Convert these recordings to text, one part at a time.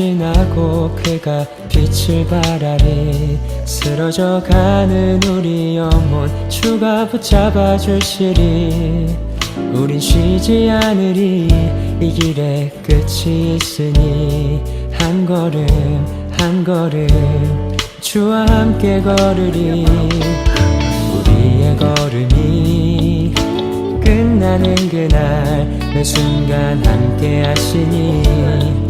지나고 그가 빛을 발하리 쓰러져 가는 우리 영혼 주가 붙잡아 주시리. 우린 쉬지 않으리. 이 길에 끝이 있으니 한 걸음 한 걸음 주와 함께 걸으리. 우리의 걸음이 끝나는 그날 매 순간 함께 하시니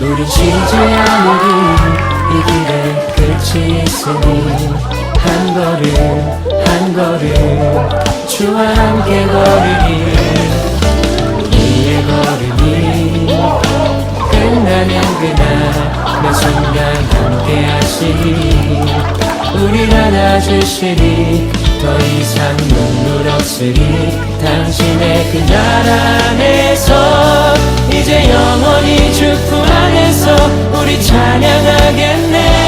우리 쉬지 않으리. 이 길에 끝이 있으니 한 걸음 한 걸음 주와 함께 걸으리. 우리의 걸음이 끝나는 그날 매 순간 함께 하시니 우릴 안아주시니 더 이상 눈물 없으리. 당신의 그 나라 안에서 이제 영원히 주품 안에서 우리 찬양하겠네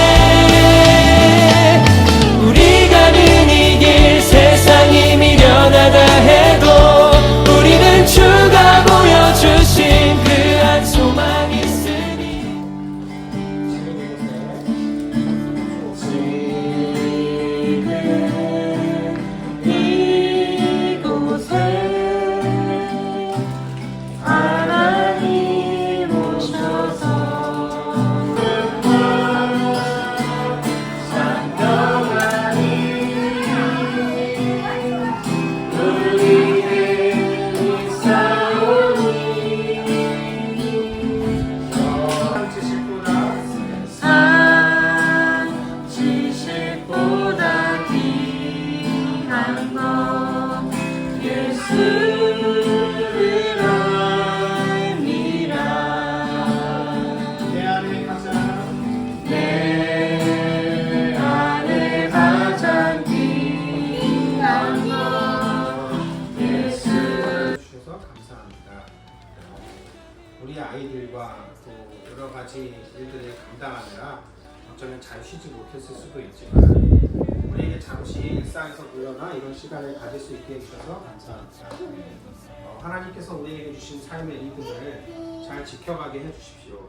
여러 가지 일들을 감당하느라 어쩌면 잘 쉬지 못했을 수도 있지만 우리에게 잠시 일상에서 물러나 이런 시간을 가질 수 있게 해주셔서 감사합니다. 어, 하나님께서 우리에게 주신 삶의 리듬을 잘 지켜가게 해주십시오.